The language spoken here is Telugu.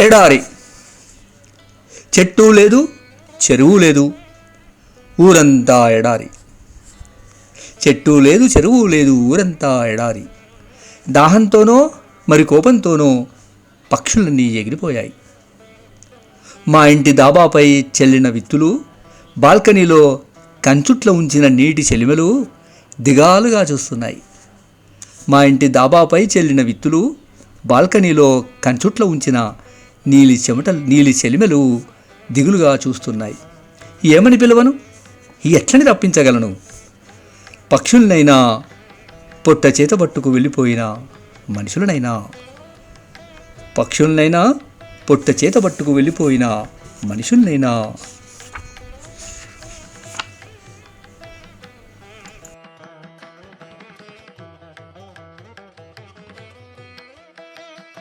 ఎడారి. చెట్టు లేదు చెరువు లేదు ఊరంతా ఎడారి. చెట్టు లేదు చెరువు లేదు ఊరంతా ఎడారి. దాహంతోనో మరి కోపంతోనో పక్షులన్నీ ఎగిరిపోయాయి. మా ఇంటి దాబాపై చెల్లిన విత్తులు బాల్కనీలో కంచుట్ల ఉంచిన నీటి చెలిమలు దిగాలుగా చూస్తున్నాయి. మా ఇంటి దాబాపై చెల్లిన విత్తులు బాల్కనీలో కంచుట్ల ఉంచిన నీలి చెమట నీలి చెలిమెలు దిగులుగా చూస్తున్నాయి. ఏమని పిలవను? ఎట్లని తప్పించగలను పక్షులనైనా పొట్ట చేత పట్టుకు వెళ్ళిపోయిన మనుషులనైనా పక్షులనైనా పొట్ట చేత పట్టుకు వెళ్ళిపోయిన మనుషులనైనా